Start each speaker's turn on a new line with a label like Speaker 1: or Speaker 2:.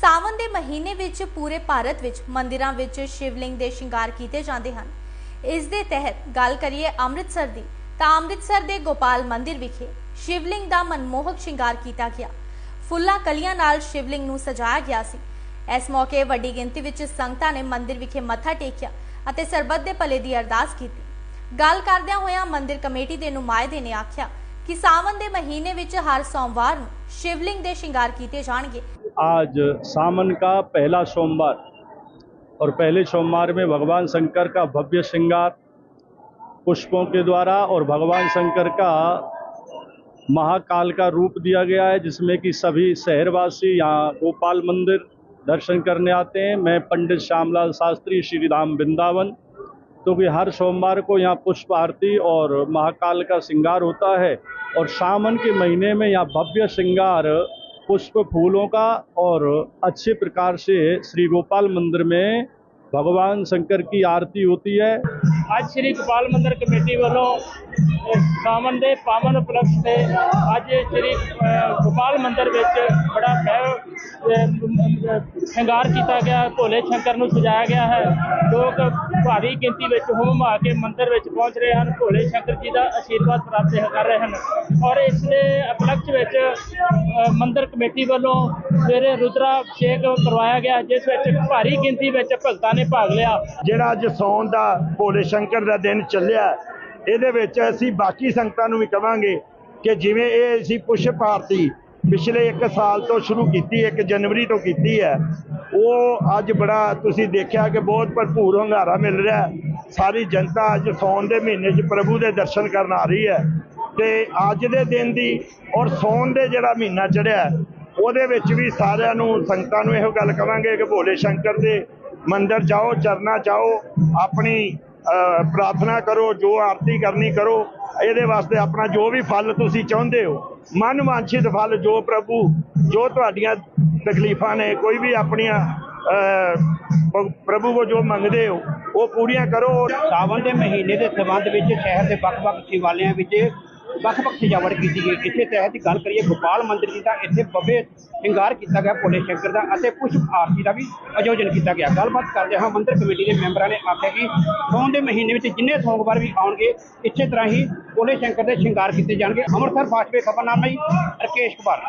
Speaker 1: ਸਾਵਨ ਦੇ ਮਹੀਨੇ ਵਿੱਚ ਪੂਰੇ ਭਾਰਤ ਵਿੱਚ ਮੰਦਿਰਾਂ ਵਿੱਚ ਸ਼ਿਵਲਿੰਗ ਦੇ ਸ਼ਿੰਗਾਰ ਕੀਤੇ ਜਾਂਦੇ ਹਨ। ਇਸ ਦੇ ਤਹਿਤ ਗੱਲ ਕਰੀਏ ਅੰਮ੍ਰਿਤਸਰ ਦੀ, ਤਾਂ ਅੰਮ੍ਰਿਤਸਰ ਦੇ ਗੋਪਾਲ ਮੰਦਿਰ ਵਿਖੇ ਸ਼ਿਵਲਿੰਗ ਦਾ ਮਨਮੋਹਕ ਸ਼ਿੰਗਾਰ ਕੀਤਾ ਗਿਆ। ਫੁੱਲਾਂ ਕਲੀਆਂ ਨਾਲ ਸ਼ਿਵਲਿੰਗ ਨੂੰ ਸਜਾਇਆ ਗਿਆ ਸੀ। ਇਸ ਮੌਕੇ ਵੱਡੀ ਗਿਣਤੀ ਵਿੱਚ ਸੰਗਤਾਂ ਨੇ ਮੰਦਿਰ ਵਿਖੇ ਮੱਥਾ ਟੇਕਿਆ ਅਤੇ ਸਰਬੱਤ ਦੇ ਭਲੇ ਦੀ ਅਰਦਾਸ ਕੀਤੀ। ਗੱਲ ਕਰਦਿਆਂ ਹੋਇਆਂ ਮੰਦਿਰ ਕਮੇਟੀ ਦੇ ਨੁਮਾਇੰਦੇ ਨੇ ਆਖਿਆ ਕਿ ਸਾਵਨ ਦੇ ਮਹੀਨੇ ਵਿੱਚ ਹਰ ਸੋਮਵਾਰ ਨੂੰ ਸ਼ਿਵਲਿੰਗ ਦੇ ਸ਼ਿੰਗਾਰ ਕੀਤੇ ਜਾਣਗੇ।
Speaker 2: आज सावन का पहला सोमवार और पहले सोमवार में भगवान शंकर का भव्य श्रृंगार पुष्पों के द्वारा और भगवान शंकर का महाकाल का रूप दिया गया है, जिसमें कि सभी शहरवासी यहाँ गोपाल मंदिर दर्शन करने आते हैं। मैं पंडित श्यामलाल शास्त्री श्री राम वृंदावन। तो कि हर सोमवार को यहाँ पुष्प आरती और महाकाल का श्रृंगार होता है और सावन के महीने में यहाँ भव्य श्रृंगार पुष्प फूलों का और अच्छे प्रकार से श्री गोपाल मंदिर में भगवान शंकर की आरती होती है।
Speaker 3: आज श्री गोपाल मंदिर कमेटी वालों सावन के पावन उपलक्ष्य से आज श्री गोपाल मंदिर बड़ा भव्य ਸ਼ਿੰਗਾਰ ਕੀਤਾ ਗਿਆ ਭੋਲੇ ਸ਼ੰਕਰ ਨੂੰ ਸਜਾਇਆ ਗਿਆ ਹੈ। ਲੋਕ ਭਾਰੀ ਗਿਣਤੀ ਵਿੱਚ ਹੋਮ ਆ ਕੇ ਮੰਦਿਰ ਵਿੱਚ ਪਹੁੰਚ ਰਹੇ ਹਨ। ਭੋਲੇ ਸ਼ੰਕਰ ਜੀ ਦਾ ਆਸ਼ੀਰਵਾਦ ਪ੍ਰਾਪਤ ਕਰ ਰਹੇ ਹਨ। ਔਰ ਇਸ ਦੇ ਉਪਲਕਸ਼ ਵਿੱਚ ਅਹ, ਮੰਦਿਰ ਕਮੇਟੀ ਵੱਲੋਂ ਸਵੇਰੇ ਰੁਦਰਾਭਿਸ਼ੇਕ ਕਰਵਾਇਆ ਗਿਆ ਜਿਸ ਵਿੱਚ ਭਾਰੀ ਗਿਣਤੀ ਵਿੱਚ ਭਗਤਾਂ ਨੇ ਭਾਗ ਲਿਆ।
Speaker 4: ਜਿਹੜਾ ਅੱਜ ਸੌਣ ਦਾ ਭੋਲੇ ਸ਼ੰਕਰ ਦਾ ਦਿਨ ਚੱਲਿਆ ਇਹਦੇ ਵਿੱਚ ਅਸੀਂ ਬਾਕੀ ਸੰਗਤਾਂ ਨੂੰ ਵੀ ਕਵਾਂਗੇ ਕਿ ਜਿਵੇਂ ਇਹ ਅਸੀਂ ਪੁਸ਼ਪ ਭਾਰਤੀ ਪਿਛਲੇ 1 ਸਾਲ ਤੋਂ ਸ਼ੁਰੂ ਕੀਤੀ 1 ਜਨਵਰੀ ਤੋਂ ਕੀਤੀ ਹੈ। ਉਹ ਅੱਜ ਬੜਾ ਤੁਸੀਂ ਦੇਖਿਆ ਕਿ ਬਹੁਤ ਭਰਪੂਰ ਹੰਗਾਰਾ ਮਿਲ ਰਿਹਾ ਸਾਰੀ ਜਨਤਾ ਅੱਜ ਸੌਣ ਦੇ ਮਹੀਨੇ 'ਚ ਪ੍ਰਭੂ ਦੇ ਦਰਸ਼ਨ ਕਰਨ ਆ ਰਹੀ ਹੈ। ਤੇ ਅੱਜ ਦੇ ਦਿਨ ਦੀ ਔਰ ਸੌਣ ਦੇ ਜਿਹੜਾ ਮਹੀਨਾ ਚੜਿਆ ਉਹਦੇ ਵਿੱਚ ਵੀ ਸਾਰਿਆਂ ਨੂੰ, ਸੰਗਤਾਂ ਨੂੰ ਇਹੋ ਗੱਲ ਕਵਾਂਗੇ ਕਿ ਭੋਲੇ ਸ਼ੰਕਰ ਦੇ ਮੰਦਿਰ ਜਾਓ, ਚਰਨਾ ਚਾਓ ਆਪਣੀ ਪ੍ਰਾਰਥਨਾ ਕਰੋ, ਜੋ ਆਰਤੀ ਕਰਨੀ ਕਰੋ, ਇਹਦੇ ਵਾਸਤੇ ਆਪਣਾ ਜੋ ਵੀ ਫਲ ਤੁਸੀਂ ਚਾਹੁੰਦੇ ਹੋ ਮਨ ਵਾਂਛਿਤ ਫਲ ਜੋ ਪ੍ਰਭੂ, ਜੋ ਤੁਹਾਡੀਆਂ ਤਕਲੀਫਾਂ ਨੇ, ਕੋਈ ਵੀ ਆਪਣੀਆਂ ਪ੍ਰਭੂ ਕੋ ਜੋ ਮੰਗਦੇ ਹੋ, ਉਹ ਪੂਰੀਆਂ ਕਰੋ।
Speaker 5: ਸਾਵਣ ਦੇ ਮਹੀਨੇ ਦੇ ਸੰਬੰਧ ਵਿੱਚ ਸ਼ਹਿਰ ਦੇ ਵੱਖ-ਵੱਖ ਸ਼ਿਵਾਲਿਆਂ ਵਿੱਚ ਵੱਖ-ਵੱਖ ਸਜਾਵਟ ਕੀਤੀ ਗਈ। ਇਸੇ ਤਹਿਤ ਗੱਲ ਕਰੀਏ, ਗੋਪਾਲ ਮੰਦਿਰ ਜੀ ਦਾ ਇੱਥੇ ਭव्य ਸ਼ਿੰਗਾਰ ਕੀਤਾ ਗਿਆ ਭੋਲੇ ਸ਼ੰਕਰ ਦਾ ਅਤੇ ਪੁਸ਼ਪ ਆਰਤੀ ਦਾ ਵੀ ਆਯੋਜਨ ਕੀਤਾ ਗਿਆ। ਗੱਲਬਾਤ ਕਰਦੇ ਹਾਂ ਮੰਦਿਰ ਕਮੇਟੀ ਦੇ ਮੈਂਬਰਾਂ ਨੇ ਆਖਿਆ ਕਿ ਸੌਣ ਦੇ ਮਹੀਨੇ ਵਿੱਚ ਜਿੰਨੇ ਸੋਮਵਾਰ ਵੀ ਆਉਣਗੇ, ਇਸੇ ਤਰ੍ਹਾਂ ਹੀ ਭੋਲੇ ਸ਼ੰਕਰ ਦੇ ਸ਼ਿੰਗਾਰ ਕੀਤੇ ਜਾਣਗੇ। ਅੰਮ੍ਰਿਤਸਰ ਫਾਸਟਵੇ ਖਬਰਨਾਮਾ ਜੀ ਰਕੇਸ਼ ਕੁਮਾਰ।